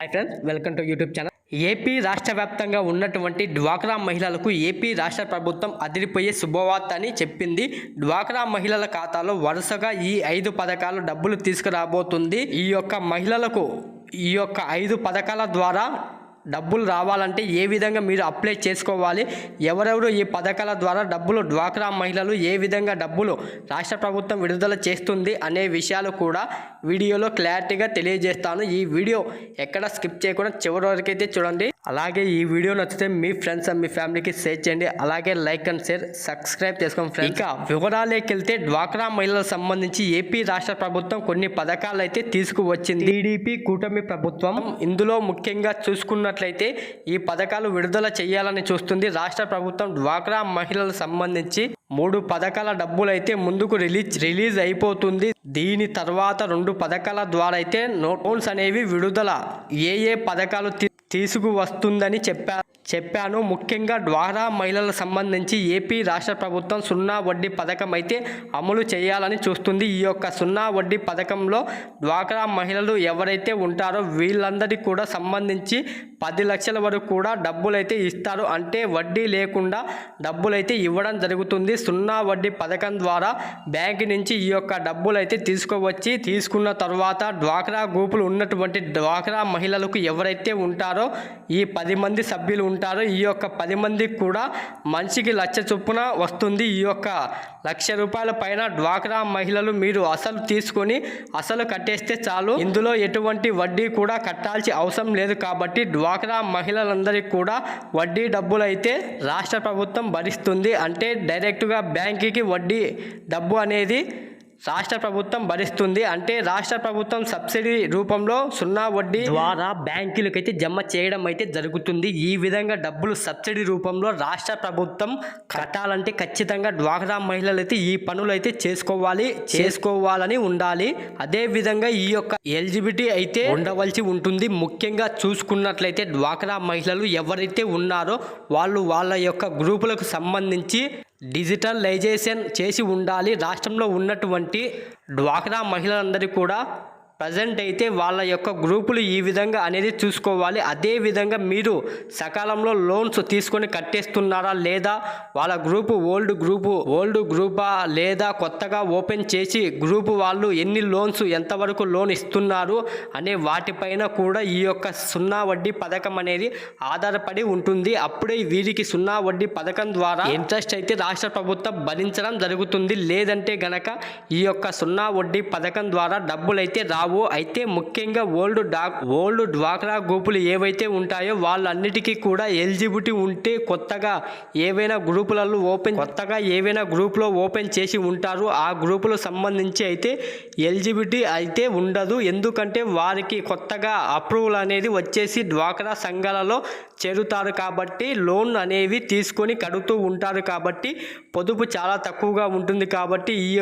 Hi friends welcome to YouTube channel AP రాష్ట్ర వ్యాప్తంగా ఉన్నటువంటి డ్వాక్రా మహిళలకు ఏపీ రాష్ట్ర ప్రభుత్వం అదిరిపోయే శుభవార్త అని చెప్పింది. డ్వాక్రా మహిళల ఖాతాలో వరుసగా ఈ ఐదు పథకాలు డబ్బులు తీసుకురాబోతుంది. ఈ యొక్క మహిళలకు ఈ యొక్క ఐదు పథకాల ద్వారా డబ్బులు రావాలంటే ఏ విధంగా మీరు అప్లై చేసుకోవాలి? ఎవరెవరు ఈ పథకాల ద్వారా డబ్బులు డ్వాక్రా మహిళలు ఏ విధంగా డబ్బులు రాష్ట్ర ప్రభుత్వం విడుదల చేస్తుంది అనే విషయాలు కూడా వీడియోలో క్లారిటీగా తెలియజేస్తాను. ఈ వీడియో ఎక్కడ స్కిప్ చేయకుండా చివరి వరకు అయితే చూడండి. అలాగే ఈ వీడియో నచ్చితే మీ ఫ్రెండ్స్ అండ్ మీ ఫ్యామిలీకి షేర్ చేయండి. అలాగే లైక్ అండ్ షేర్ సబ్స్క్రైబ్ చేసుకోండి ఫ్రెండ్స్. ఇంకా వివరాలేకి వెళ్తే డ్వాక్రా మహిళలకు సంబంధించి ఏపీ రాష్ట్ర ప్రభుత్వం కొన్ని పథకాలు అయితే తీసుకువచ్చింది. టీడీపీ కూటమి ప్రభుత్వం ఇందులో ముఖ్యంగా చూసుకున్నట్లయితే ఈ పథకాలు విడుదల చేయాలని చూస్తుంది. రాష్ట్ర ప్రభుత్వం డ్వాక్రా మహిళలకు సంబంధించి మూడు పథకాల డబ్బులు అయితే ముందుకు రిలీజ్ రిలీజ్ అయిపోతుంది. దీని తర్వాత రెండు పథకాల ద్వారా అయితే నోట్స్ అనేవి విడుదల ఏ ఏ పథకాలు తీసుకువస్తుందని చెప్పారు చెప్పాను. ముఖ్యంగా డ్వారా మహిళలకు సంబంధించి ఏపీ రాష్ట్ర ప్రభుత్వం సున్నా వడ్డీ పథకం అయితే అమలు చేయాలని చూస్తుంది. ఈ యొక్క సున్నా వడ్డీ పథకంలో డ్వాక్రా మహిళలు ఎవరైతే ఉంటారో వీళ్ళందరికీ కూడా సంబంధించి పది లక్షల వరకు కూడా డబ్బులు అయితే ఇస్తారు. అంటే వడ్డీ లేకుండా డబ్బులు అయితే ఇవ్వడం జరుగుతుంది. సున్నా వడ్డీ పథకం ద్వారా బ్యాంక్ నుంచి ఈ యొక్క డబ్బులు అయితే తీసుకోవచ్చి తీసుకున్న తర్వాత డ్వాక్రా గ్రూపులు ఉన్నటువంటి డ్వాక్రా మహిళలకు ఎవరైతే ఉంటారో ఈ పది మంది సభ్యులు ఉంటారో ఈ యొక్క పది మందికి కూడా మనిషికి లక్ష చొప్పున వస్తుంది. ఈ యొక్క లక్ష రూపాయల పైన డ్వాక్రా మహిళలు మీరు అసలు తీసుకొని అసలు కట్టేస్తే చాలు. ఇందులో ఎటువంటి వడ్డీ కూడా కట్టాల్సి అవసరం లేదు కాబట్టి డ్వాక్రా మహిళలందరికీ కూడా వడ్డీ డబ్బులు అయితే రాష్ట్ర ప్రభుత్వం భరిస్తుంది. అంటే డైరెక్ట్గా బ్యాంకుకి వడ్డీ డబ్బు అనేది రాష్ట్ర ప్రభుత్వం భరిస్తుంది అంటే రాష్ట్ర ప్రభుత్వం సబ్సిడీ రూపంలో సున్నా వడ్డీ ద్వారా బ్యాంకులకైతే జమ చేయడం అయితే జరుగుతుంది. ఈ విధంగా డబ్బులు సబ్సిడీ రూపంలో రాష్ట్ర ప్రభుత్వం కట్టాలంటే ఖచ్చితంగా డ్వాక్రా మహిళలు అయితే ఈ పనులు అయితే చేసుకోవాలి చేసుకోవాలని ఉండాలి. అదే విధంగా ఈ యొక్క ఎలిజిబిలిటీ అయితే ఉండవలసి ఉంటుంది. ముఖ్యంగా చూసుకున్నట్లయితే డ్వాక్రా మహిళలు ఎవరైతే ఉన్నారో వాళ్ళు వాళ్ళ యొక్క గ్రూపులకు సంబంధించి డిజిటలైజేషన్ చేసి ఉండాలి. రాష్ట్రంలో ఉన్నటువంటి డ్వాక్రా మహిళలందరికీ కూడా ప్రజెంట్ అయితే వాళ్ళ యొక్క గ్రూపులు ఈ విధంగా అనేది చూసుకోవాలి. అదే విధంగా మీరు సకాలంలో లోన్స్ తీసుకొని కట్టేస్తున్నారా లేదా? వాళ్ళ గ్రూపు ఓల్డ్ గ్రూపు ఓల్డ్ గ్రూపా లేదా కొత్తగా ఓపెన్ చేసి గ్రూపు వాళ్ళు ఎన్ని లోన్స్ ఎంతవరకు లోన్ ఇస్తున్నారు అనే వాటిపైన కూడా ఈ యొక్క సున్నా వడ్డీ పథకం అనేది ఆధారపడి ఉంటుంది. అప్పుడే వీరికి సున్నా వడ్డీ పథకం ద్వారా ఇంట్రెస్ట్ అయితే రాష్ట్ర ప్రభుత్వం భరించడం జరుగుతుంది. లేదంటే గనక ఈ యొక్క సున్నా వడ్డీ పథకం ద్వారా డబ్బులైతే రావు. రావు అయితే ముఖ్యంగా ఓల్డ్ డాక్ ఓల్డ్ డ్వాక్రా గ్రూపులు ఏవైతే ఉంటాయో వాళ్ళన్నిటికీ కూడా ఎలిజిబిలిటీ ఉంటే కొత్తగా ఏవైనా గ్రూపులలో ఓపెన్ కొత్తగా ఏవైనా గ్రూపులో ఓపెన్ చేసి ఉంటారు. ఆ గ్రూపులకు సంబంధించి అయితే ఎలిజిబిలిటీ అయితే ఉండదు. ఎందుకంటే వారికి కొత్తగా అప్రూవల్ అనేది వచ్చేసి డ్వాక్రా సంఘాలలో చేరుతారు కాబట్టి లోన్ అనేవి తీసుకొని కడుతూ ఉంటారు కాబట్టి పొదుపు చాలా తక్కువగా ఉంటుంది కాబట్టి ఈ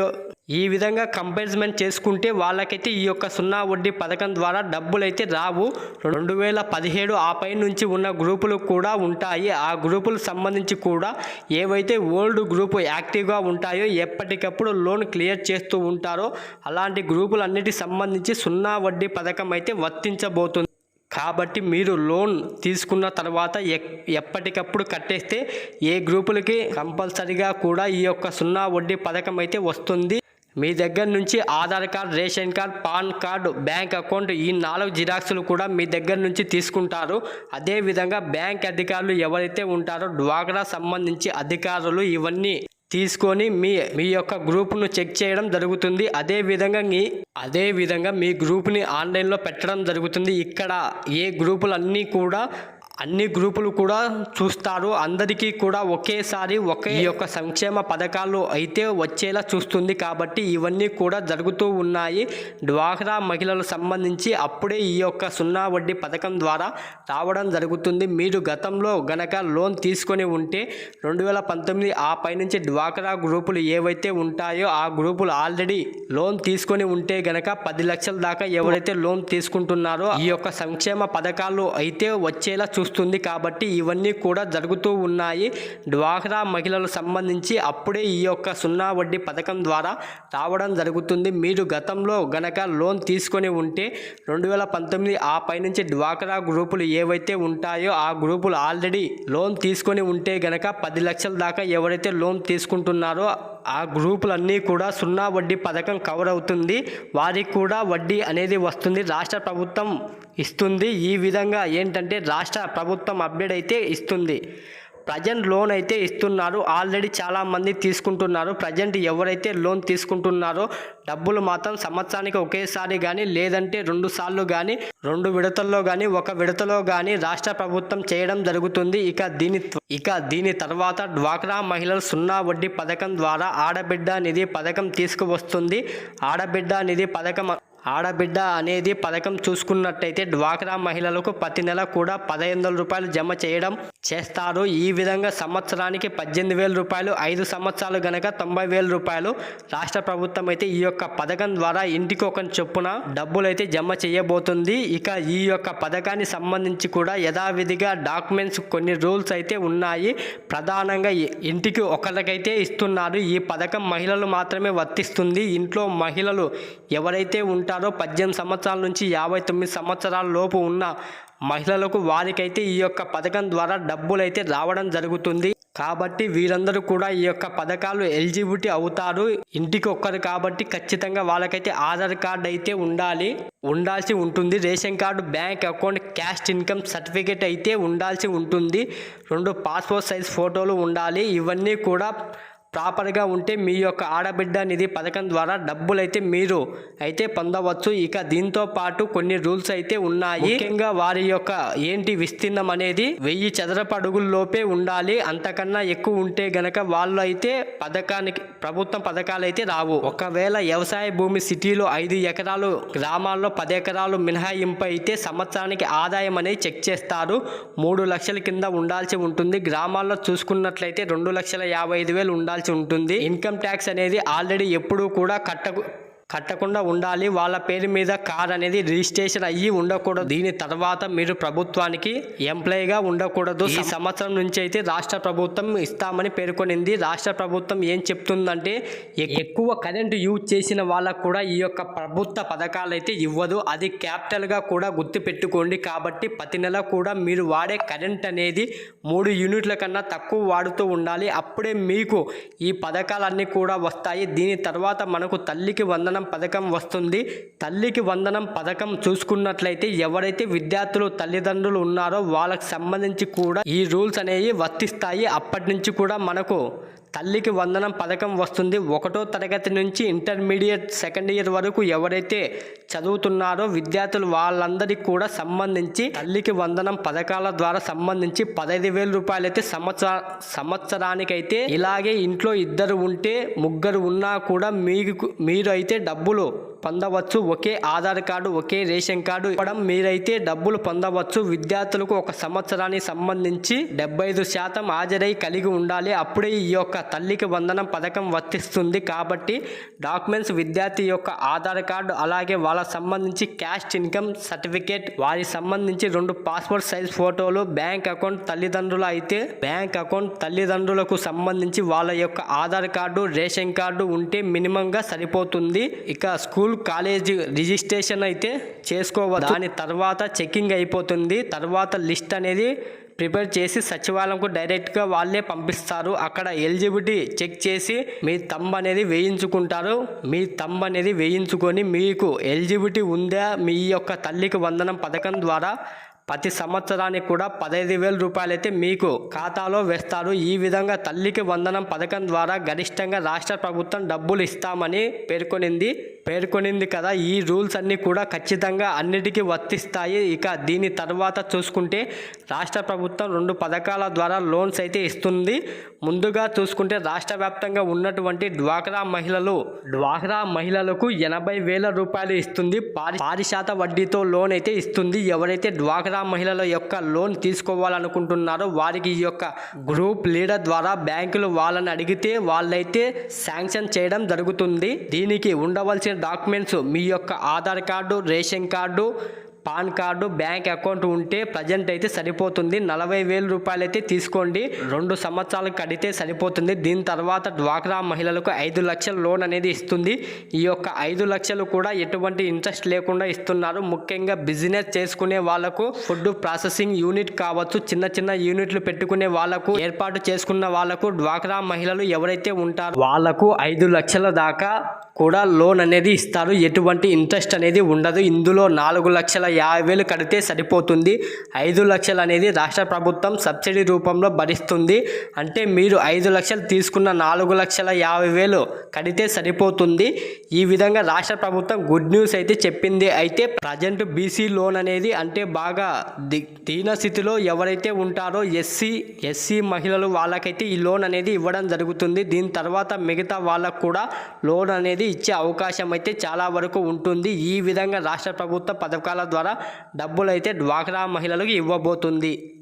ఈ విధంగా కంపేర్స్మెంట్ చేసుకుంటే వాళ్ళకైతే ఈ యొక్క సున్నా వడ్డీ పథకం ద్వారా డబ్బులు అయితే రావు. రెండు వేల పదిహేడు ఆ పై నుంచి ఉన్న గ్రూపులు కూడా ఉంటాయి. ఆ గ్రూపులకు సంబంధించి కూడా ఏవైతే ఓల్డ్ గ్రూపు యాక్టివ్గా ఉంటాయో ఎప్పటికప్పుడు లోన్ క్లియర్ చేస్తూ ఉంటారో అలాంటి గ్రూపులన్నిటికి సంబంధించి సున్నా వడ్డీ పథకం అయితే వర్తించబోతుంది. కాబట్టి మీరు లోన్ తీసుకున్న తర్వాత ఎక్- ఎప్పటికప్పుడు కట్టేస్తే ఏ గ్రూపులకి కంపల్సరిగా కూడా ఈ యొక్క సున్నా వడ్డీ పథకం అయితే వస్తుంది. మీ దగ్గర నుంచి Aadhaar card ration card PAN card bank account ఈ నాలుగు జిరాక్సులు కూడా మీ దగ్గర నుంచి తీసుకుంటారు. అదేవిధంగా బ్యాంక్ అధికారులు ఎవరైతే ఉంటారో డ్వాక్రా సంబంధించి అధికారులు ఇవన్నీ తీసుకొని మీ మీ యొక్క గ్రూప్ను చెక్ చేయడం జరుగుతుంది. అదే విధంగా మీ అదే విధంగా మీ గ్రూప్ని ఆన్లైన్లో పెట్టడం జరుగుతుంది. ఇక్కడ ఏ గ్రూపులన్నీ కూడా అన్ని గ్రూపులు కూడా చూస్తారు. అందరికీ కూడా ఒకేసారి ఒకే ఈ యొక్క సంక్షేమ పథకాలు అయితే వచ్చేలా చూస్తుంది. కాబట్టి ఇవన్నీ కూడా జరుగుతూ ఉన్నాయి. డ్వాక్రా మహిళలకు సంబంధించి అప్పుడే ఈ యొక్క సున్నా వడ్డీ పథకం ద్వారా రావడం జరుగుతుంది. మీరు గతంలో గనక లోన్ తీసుకొని ఉంటే రెండు వేల పంతొమ్మిది ఆ పైనుంచి డ్వాక్రా గ్రూపులు ఏవైతే ఉంటాయో ఆ గ్రూపులు ఆల్రెడీ లోన్ తీసుకొని ఉంటే గనక పది లక్షల దాకా ఎవరైతే లోన్ తీసుకుంటున్నారో ఈ యొక్క సంక్షేమ పథకాలు అయితే వచ్చేలా చూ చూస్తుంది కాబట్టి ఇవన్నీ కూడా జరుగుతూ ఉన్నాయి. డ్వాక్రా మహిళలకు సంబంధించి అప్పుడే ఈ యొక్క సున్నా వడ్డీ పథకం ద్వారా రావడం జరుగుతుంది. మీరు గతంలో గనక లోన్ తీసుకొని ఉంటే రెండు వేల పంతొమ్మిది ఆ పైనుంచి డ్వాక్రా గ్రూపులు ఏవైతే ఉంటాయో ఆ గ్రూపులు ఆల్రెడీ లోన్ తీసుకొని ఉంటే గనక పది లక్షల దాకా ఎవరైతే లోన్ తీసుకుంటున్నారో ఆ గ్రూపులన్నీ కూడా సున్నా వడ్డీ పథకం కవర్ అవుతుంది. వారికి కూడా వడ్డీ అనేది వస్తుంది. రాష్ట్ర ప్రభుత్వం ఇస్తుంది. ఈ విధంగా ఏంటంటే రాష్ట్ర ప్రభుత్వం అప్డేట్ అయితే ఇస్తుంది. ప్రజెంట్ లోన్ అయితే ఇస్తున్నారు. ఆల్రెడీ చాలామంది తీసుకుంటున్నారు. ప్రజెంట్ ఎవరైతే లోన్ తీసుకుంటున్నారో డబ్బులు మాత్రం సంవత్సరానికి ఒకేసారి కానీ లేదంటే రెండు సార్లు కానీ రెండు విడతల్లో కానీ ఒక విడతలో కానీ రాష్ట్ర ప్రభుత్వం చేయడం జరుగుతుంది. ఇక దీని ఇక దీని తర్వాత డ్వాక్రా మహిళలు సున్నా వడ్డీ పథకం ద్వారా ఆడబిడ్డ నిధి పథకం తీసుకువస్తుంది. ఆడబిడ్డ నిధి పథకం ఆడబిడ్డ అనేది పథకం చూసుకున్నట్టయితే డ్వాక్రా మహిళలకు ప్రతి నెల కూడా పదహైదు రూపాయలు జమ చేయడం చేస్తారు. ఈ విధంగా సంవత్సరానికి పద్దెనిమిది వేల రూపాయలు ఐదు సంవత్సరాలు గనక తొంభై వేల రూపాయలు రాష్ట్ర ప్రభుత్వం అయితే ఈ యొక్క పథకం ద్వారా ఇంటికి ఒక చొప్పున డబ్బులు అయితే జమ చేయబోతుంది. ఇక ఈ యొక్క పథకాన్ని సంబంధించి కూడా యథావిధిగా డాక్యుమెంట్స్ కొన్ని రూల్స్ అయితే ఉన్నాయి. ప్రధానంగా ఇంటికి ఒకరికైతే ఇస్తున్నారు. ఈ పథకం మహిళలు మాత్రమే వర్తిస్తుంది. ఇంట్లో మహిళలు ఎవరైతే ఉంటారో పద్దెనిమిది సంవత్సరాల నుంచి యాభై తొమ్మిది సంవత్సరాల లోపు ఉన్న మహిళలకు వారికైతే ఈ యొక్క పథకం ద్వారా డబ్బులు అయితే రావడం జరుగుతుంది. కాబట్టి వీరందరూ కూడా ఈ యొక్క పథకాలు ఎలిజిబిలిటీ అవుతారు. ఇంటికి ఒక్కరు కాబట్టి ఖచ్చితంగా వాళ్ళకైతే ఆధార్ కార్డు అయితే ఉండాలి. ఉండాల్సి ఉంటుంది. Ration card bank account cash income certificate అయితే ఉండాల్సి ఉంటుంది. రెండు పాస్పోర్ట్ సైజ్ ఫోటోలు ఉండాలి. ఇవన్నీ కూడా ప్రాపర్గా ఉంటే మీ యొక్క ఆడబిడ్డ నిధి పథకం ద్వారా డబ్బులైతే మీరు అయితే పొందవచ్చు. ఇక దీంతో పాటు కొన్ని రూల్స్ అయితే ఉన్నాయి. ముఖ్యంగా వారి యొక్క ఏంటి విస్తీర్ణం అనేది వెయ్యి చదరపు అడుగుల్లోపే ఉండాలి. అంతకన్నా ఎక్కువ ఉంటే గనక వాళ్ళు అయితే పథకానికి ప్రభుత్వం పథకాలు అయితే రావు. ఒకవేళ వ్యవసాయ భూమి సిటీలో ఐదు ఎకరాలు గ్రామాల్లో పది ఎకరాలు మినహాయింపు అయితే సంవత్సరానికి ఆదాయం అనేది చెక్ చేస్తారు. మూడు లక్షల కింద ఉండాల్సి ఉంటుంది. గ్రామాల్లో చూసుకున్నట్లయితే రెండు లక్షల యాభై ఐదు వేలు ఉండాల్సి ఉంటుంది. ఇన్కమ్ ట్యాక్స్ అనేది ఆల్రెడీ ఎప్పుడూ కూడా కట్టకు కట్టకుండా ఉండాలి. వాళ్ళ పేరు మీద కార్ అనేది రిజిస్ట్రేషన్ అయ్యి ఉండకూడదు. దీని తర్వాత మీరు ప్రభుత్వానికి ఎంప్లాయీగా ఉండకూడదు. ఈ సంవత్సరం నుంచి అయితే రాష్ట్ర ప్రభుత్వం ఇస్తామని పేర్కొనింది. రాష్ట్ర ప్రభుత్వం ఏం చెప్తుందంటే ఎక్కువ కరెంటు యూజ్ చేసిన వాళ్ళకు కూడా ఈ యొక్క ప్రభుత్వ పథకాలు అయితే ఇవ్వదు. అది క్యాపిటల్గా కూడా గుర్తు పెట్టుకోండి కాబట్టి ప్రతి నెల కూడా మీరు వాడే కరెంట్ అనేది మూడు యూనిట్ల కన్నా తక్కువ వాడుతూ ఉండాలి. అప్పుడే మీకు ఈ పథకాలన్నీ కూడా వస్తాయి. దీని తర్వాత మనకు తల్లికి వందనం పథకం వస్తుంది. తల్లికి వందనం పథకం చూసుకున్నట్లయితే ఎవరైతే విద్యార్థులు తల్లిదండ్రులు ఉన్నారో వాళ్ళకి సంబంధించి కూడా ఈ రూల్స్ అనేవి వర్తిస్తాయి. అప్పటి నుంచి కూడా మనకు తల్లికి వందనం పథకం వస్తుంది. ఒకటో తరగతి నుంచి ఇంటర్మీడియట్ సెకండ్ ఇయర్ వరకు ఎవరైతే చదువుతున్నారో విద్యార్థులు వాళ్ళందరికీ కూడా సంబంధించి తల్లికి వందనం పథకాల ద్వారా సంబంధించి పదహైదు వేల రూపాయలు అయితే సంవత్సర సంవత్సరానికైతే ఇలాగే ఇంట్లో ఇద్దరు ఉంటే ముగ్గురు ఉన్నా కూడా మీకు మీరు అయితే డబ్బులు పొందవచ్చు. ఒకే ఆధార్ కార్డు ఒకే రేషన్ కార్డు ఇవ్వడం. మీరైతే డబ్బులు పొందవచ్చు. విద్యార్థులకు ఒక సంవత్సరానికి సంబంధించి డెబ్బై ఐదు శాతం హాజరై కలిగి ఉండాలి. అప్పుడే ఈ యొక్క తల్లికి వందనం పథకం వర్తిస్తుంది. కాబట్టి డాక్యుమెంట్స్ విద్యార్థి యొక్క ఆధార్ కార్డు అలాగే వాళ్ళ సంబంధించి క్యాస్ట్ ఇన్కమ్ సర్టిఫికేట్ వారి సంబంధించి రెండు పాస్పోర్ట్ సైజ్ ఫోటోలు బ్యాంక్ అకౌంట్ తల్లిదండ్రులు అయితే బ్యాంక్ అకౌంట్ తల్లిదండ్రులకు సంబంధించి వాళ్ళ యొక్క ఆధార్ కార్డు రేషన్ కార్డు ఉంటే మినిమంగా సరిపోతుంది. ఇక స్కూల్ కాలేజీ రిజిస్ట్రేషన్ అయితే చేసుకోవాలి దాని తర్వాత చెకింగ్ అయిపోతుంది. తర్వాత లిస్ట్ అనేది ప్రిపేర్ చేసి సచివాలయంకు డైరెక్ట్గా వాళ్ళే పంపిస్తారు. అక్కడ ఎలిజిబిలిటీ చెక్ చేసి మీ తంబ్ అనేది వేయించుకుంటారు. మీ తంబ్ అనేది వేయించుకొని మీకు ఎలిజిబిలిటీ ఉందా? మీ యొక్క తల్లికి వందనం పథకం ద్వారా ప్రతి సంవత్సరానికి కూడా పదహైదు వేల రూపాయలు అయితే మీకు ఖాతాలో వేస్తారు. ఈ విధంగా తల్లికి వందనం పథకం ద్వారా గరిష్టంగా రాష్ట్ర ప్రభుత్వం డబ్బులు ఇస్తామని పేర్కొనింది. పేర్కొనింది కదా ఈ రూల్స్ అన్నీ కూడా ఖచ్చితంగా అన్నిటికీ వర్తిస్తాయి. ఇక దీని తర్వాత చూసుకుంటే రాష్ట్ర ప్రభుత్వం రెండు పథకాల ద్వారా లోన్స్ అయితే ఇస్తుంది. ముందుగా చూసుకుంటే రాష్ట్ర వ్యాప్తంగా ఉన్నటువంటి డ్వాక్రా మహిళలు డ్వాక్రా మహిళలకు ఎనభై వేల రూపాయలు ఇస్తుంది. పారి పారిశాత వడ్డీతో లోన్ అయితే ఇస్తుంది. ఎవరైతే డ్వాక్రా మహిళల యొక్క లోన్ తీసుకోవాలనుకుంటున్నారో వారికి ఈ యొక్క గ్రూప్ లీడర్ ద్వారా బ్యాంకులు వాళ్ళని అడిగితే వాళ్ళైతే శాంక్షన్ చేయడం జరుగుతుంది. దీనికి ఉండవలసిన డాక్యుమెంట్స్ మీ యొక్క Aadhaar card ration card PAN card bank account ఉంటే ప్రజెంట్ అయితే సరిపోతుంది. నలభై వేల రూపాయలు అయితే తీసుకోండి. రెండు సంవత్సరాలు కడితే సరిపోతుంది. దీని తర్వాత డ్వాక్రా మహిళలకు ఐదు లక్షల లోన్ అనేది ఇస్తుంది. ఈ యొక్క ఐదు లక్షలు కూడా ఎటువంటి ఇంట్రెస్ట్ లేకుండా ఇస్తున్నారు. ముఖ్యంగా బిజినెస్ చేసుకునే వాళ్ళకు ఫుడ్ ప్రాసెసింగ్ యూనిట్ కావచ్చు చిన్న చిన్న యూనిట్లు పెట్టుకునే వాళ్ళకు ఏర్పాటు చేసుకున్న వాళ్ళకు డ్వాక్రా మహిళలు ఎవరైతే ఉంటారో వాళ్ళకు ఐదు లక్షల దాకా కూడా లోన్ అనేది ఇస్తారు. ఎటువంటి ఇంట్రెస్ట్ అనేది ఉండదు. ఇందులో నాలుగు లక్షల యాభై వేలు కడితే సరిపోతుంది. ఐదు లక్షలు అనేది రాష్ట్ర ప్రభుత్వం సబ్సిడీ రూపంలో భరిస్తుంది. అంటే మీరు ఐదు లక్షలు తీసుకున్న నాలుగు లక్షల యాభై వేలు కడితే సరిపోతుంది. ఈ విధంగా రాష్ట్ర ప్రభుత్వం గుడ్ న్యూస్ అయితే చెప్పింది. అయితే ప్రజెంట్ బీసీ లోన్ అనేది అంటే బాగా ది దీన స్థితిలో ఎవరైతే ఉంటారో ఎస్సీ ఎస్సీ మహిళలు వాళ్ళకైతే ఈ లోన్ అనేది ఇవ్వడం జరుగుతుంది. దీని తర్వాత మిగతా వాళ్ళకు కూడా లోన్ అనేది ఇచ్చే అవకాశం అయితే చాలా వరకు ఉంటుంది. ఈ విధంగా రాష్ట్ర ప్రభుత్వ పథకాల ద్వారా డబ్బులు అయితే డ్వాక్రా మహిళలకు ఇవ్వబోతుంది.